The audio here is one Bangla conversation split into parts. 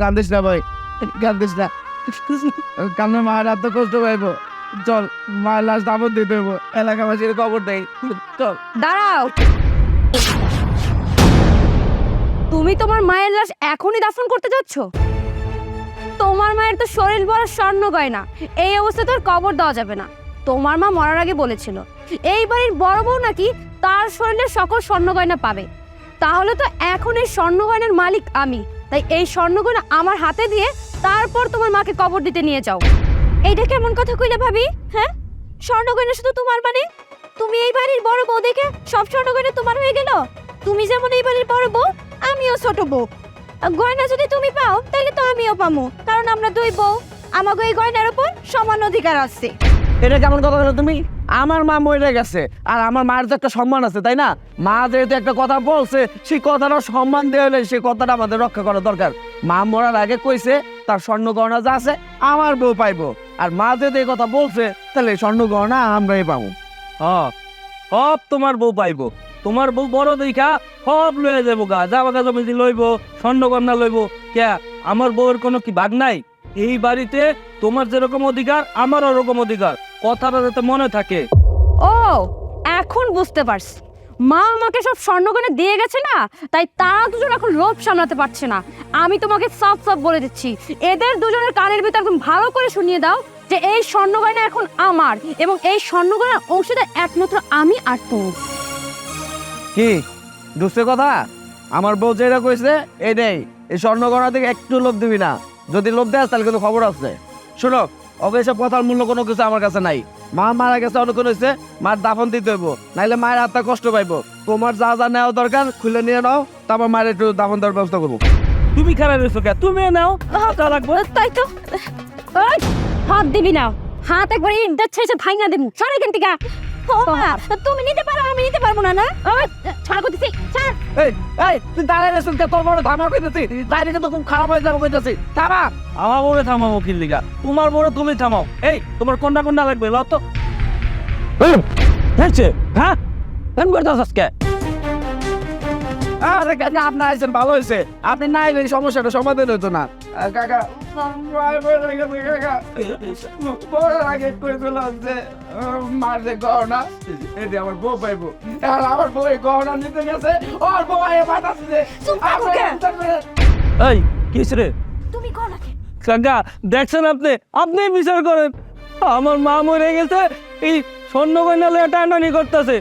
কান্দিস না ভাই। কান্দিস না। কান্না মায়ের এত কষ্ট পাইব। চল, মায়ের লাশ দাপন দিতে হইব এলাকাবাসীর খবর দেই। চল। দাঁড়াও। তুমি তোমার মায়ের লাশ এখনই দাফন করতে যাচ্ছ? তোমার মায়ের তো শরীর বড় স্বর্ণ গয়না। এই অবস্থা তোর কবর দেওয়া যাবে না। তোমার মা মরার আগে বলেছিল, এই বাড়ির বড় বউ নাকি তার শরীরে সকল স্বর্ণ গয়না পাবে। তাহলে তো এখন এই স্বর্ণ গয়নার মালিক আমি। তাই এই স্বর্ণগুলো আমার হাতে দিয়ে তারপর তোমার মাকে কবর দিতে নিয়ে যাও। এইটা কেমন কথা কইলে ভাবি? হ্যাঁ? স্বর্ণ গয়না শুধু তোমার মানে? তুমি এই বাড়ির বড় বউ দেখে সব স্বর্ণ গয়না তোমার হয়ে গেল? তুমি যেমন এই বাড়ির বড় বউ, আমিও ছোট বউ। গয়না যদি তুমি পাও তাহলে তো আমিও পামু। কারণ আমরা দুই বউ। আমাকে এই গয়নার উপর সমান অধিকার আছে। এটা কেমন কথা বলো তুমি? আমার মা মরে গেছে, আর আমার মায়ের তো একটা সম্মান আছে, তাই না? মা যেহেতু একটা কথা বলছে, সেই কথাটা সম্মান দেওয়া হলে সেই কথাটা আমাদের রক্ষা করা দরকার। মা মরার আগে কইছে, তার স্বর্ণ গহনা যা আছে, আমার বউ পাইবো। আর মা যেহেতু এই কথা বলছে, তাহলে স্বর্ণ গহনা আমরাই পাবো। হ্যাঁ সব তোমার বউ পাইবো। তোমার বউ বড় দেখা, সব লয়ে যাব গা। জমি লইব স্বর্ণকন্যা লইব। কে আমার বউয়ের কোনো কি ভাগ নাই? এই বাড়িতে তোমার যেরকম অধিকার আমার ওরকম অধিকার। কথাটা যাতে মনে থাকে। ও এখন বুঝতে পারছি। মা আমাকে সব স্বর্ণগণে দিয়ে গেছে না তাই তারা দুজন এখন লোভ সামলাতে পারছে না। আমি তোমাকে সব সব বলে দিচ্ছি। এদের দুজনের কানের ভিতর একদম ভালো করে শুনিয়ে দাও যে এই স্বর্ণগয়না এখন আমার এবং এই স্বর্ণগয়নার অংশীদার একমাত্র আমি আর তুমি। কি? দুসরে কথা? আমার বউ যেটা কইছে এই স্বর্ণ গহনা থেকে একটু লোভ দিবি না। যদি লোভ দেয় তাহলে কিন্তু খবর আছে। শোনো ওকে কথার মূল্য কোনো কিছু আমার কাছে নাই। মা মারা গেছে, অনেক হয়েছে মার দাফন দিতে হইব, নাইলে মায়ের আত্মা কষ্ট পাইব। তোমার যা যা নেওয়া দরকার, খুলে নিয়ে নাও, তারপর মায়ের একটু দাফন দেওয়ার ব্যবস্থা করব। তুমি খারাপ রয়েছো কে? তুমি নাও লাগবে। তাই তো। হাত দিবি না। হাত একবার ইন্টার ছেড়ে ভাঙা দেবো সরে কেন ও মা, তুমি নিতে পারো আমি নিতে পারব না না? ছাড় করতেছি ছাড়। এই এই তুই দাঁড়ায় রেছিস তোর বড় ধামা কইতেছি দাঁড়িয়ে কিন্তু খুব খারাপ হয়ে যাব কইতেছি থামা। আমার বউরে থামাও উকিল লিগা তোমার বউরে তুমি থামাও। এই তোমার কোনটা কোনটা লাগবে ল তো। হয়েছে হ্যাঁ? কেন আজকে? আরে কাকা আপনি আইছেন ভালো হয়েছে। আপনি না এলে সমস্যাটা সমাধান হতো না। কাকা গহনা আমার বউ পাইবো। আর আমার বউ গহনা নিতে গেছে ওর বউ আয়ে বাতাসে চুপ থাকো কে? এই কিস রে? তুমি কর কাকা দেখছেন আপনি? আপনি বিচার করেন। আমার মা মরে গেছে এই স্বর্ণ কন্যা লয়ে টানানি করতেছে।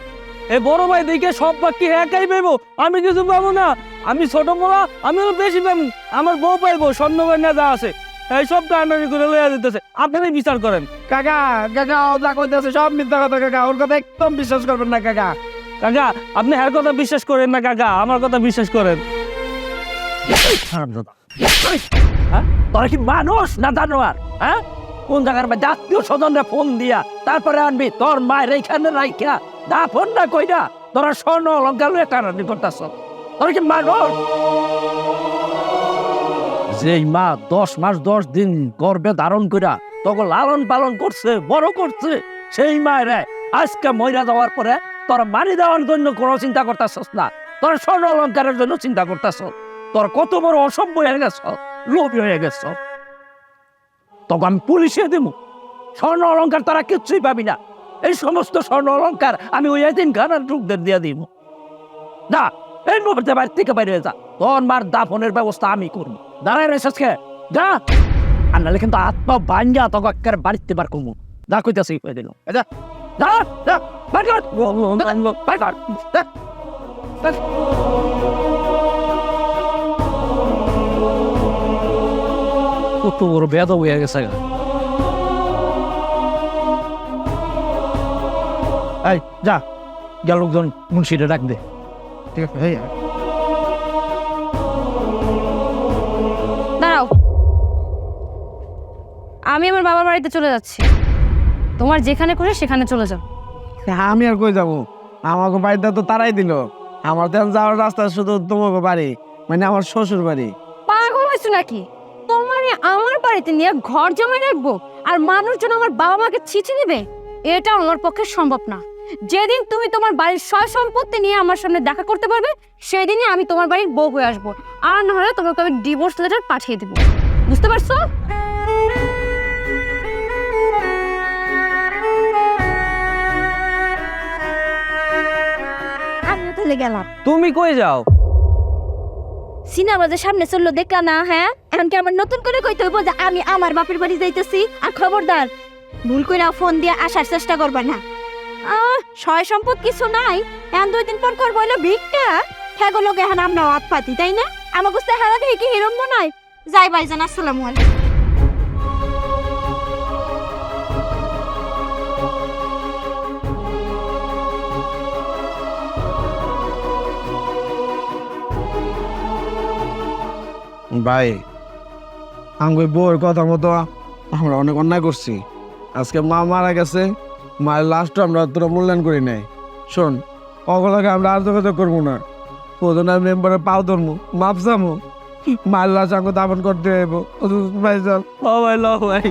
এই বড় ভাই দেখে সব বাকি একাই পাইবো? আমি কিছু পাবো না। আমি ছোট মোড়া আমি বেশি পাবো। আমার বউ পাইবো স্বর্ণ কন্যা যা আছে। এই সব করে লইয়া দিতেছে আপনি বিচার করেন। কাকা কাকা ও যা কইতেছে সব মিথ্যা কথা কাকা। ওর কথা একদম বিশ্বাস করবেন না কাকা। কাকা আপনি হ্যার কথা বিশ্বাস করেন না কাকা? আমার কথা বিশ্বাস করেন। হ্যাঁ? তোরা কি মানুষ না জানোয়ার? হ্যাঁ? কোন জায়গার মধ্যে আত্মীয় স্বজনরা ফোন দিয়া তারপরে আনবি? তোর মায়ের এইখানে রাইখা। দা ফোন না? কইরা তোরা স্বর্ণ অলঙ্কার লয়ে টানানি করতেছ? তোরা কি মানুষ? যেই মা দশ মাস দশ দিন গর্বে ধারণ কইরা তোকে লালন পালন করছে, বড় করছে, সেই মায়ের আজকে মহিলা যাওয়ার পরে তোরা মারি দেওয়ার জন্য কোনো চিন্তা করতেছস না। তোরা স্বর্ণ অলঙ্কারের জন্য চিন্তা করতেছ। তোর কত বড় অসভ্য হয়ে গেছ, লোভী হয়ে গেছ। তখন আমি পুলিশে দিব স্বর্ণ অলঙ্কার তারা কিচ্ছুই পাবি না। এই সমস্ত স্বর্ণ অলঙ্কার আমি ওই এদিন খানার লোকদের দিয়ে দিব। না এই মুহূর্তে বাড়ি থেকে বাইরে হয়ে যা। তোর মার দাফনের ব্যবস্থা আমি করব। দাঁড়ায় রেছিস কে যা। আর নাহলে কিন্তু আত্মা বাঞ্জা তোকে একেবারে বাড়িতে বার করব। যা কইতেছি, কই দিল। যা। যা যা। বার কর। বার কর। যা। কত বড় বেদ হয়ে গেছে এই যা। গেল লোকজন মুন্সিরে ডাক দে। ঠিক আছে এই দাঁড়াও। আমি আমার বাবার বাড়িতে চলে যাচ্ছি। তোমার যেখানে করে সেখানে চলে যাও। আমি আর কই যাব? আমাকে বাড়িতে তো তারাই দিল। আমার তো যাওয়ার রাস্তা শুধু তোমাকে বাড়ি মানে আমার শ্বশুর বাড়ি। পাগল হয়েছো নাকি? তোমার আমার বাড়িতে নিয়ে ঘর জমে রাখব আর মানুষজন আমার বাবা মাকে ছিচি দিবে? এটা আমার পক্ষে সম্ভব না। যেদিন তুমি তোমার বাড়ির সয় সম্পত্তি নিয়ে আমার সামনে দেখা করতে পারবে সেই দিনই আমি তোমার বাড়ির বউ হয়ে আসব। আর না হলে তোমাকে আমি ডিভোর্স লেটার পাঠিয়ে দেবো। বুঝতে পারছ? গেলাম। তুমি কই যাও? সিনেমা যে সামনে চলল দেখলা না হ্যাঁ? এখন কি আমার নতুন করে কইতে হইব যে আমি আমার বাপের বাড়ি যাইতেছি? আর খবরদার ভুল করে ফোন দিয়ে আসার চেষ্টা করবা না। আহ, সয় সম্পদ কিছু নাই। এখন দুই দিন পর করব হলো ভিক্ষা। হ্যাঁ গো লোক আমরা হাত পাতি তাই না? আমাকে বুঝতে হারা দেখি কি হিরম্য নয় যাই ভাইজান আসসালামু আলাইকুম। ভাই আমি বউয়ের কথা মতো আমরা অনেক অন্যায় করছি। আজকে মা মারা গেছে মায়ের লাস্ট আমরা তোরা মূল্যায়ন করি নাই। শোন, অগলাকে আমরা আর যোগাযোগ করব না। প্রধানের মেম্বারে পাও ধরবো মাপ যাব মায়ের লাশ আমাকে দাপন করতে হইব। ভাই যান ও ভাই, ল ভাই।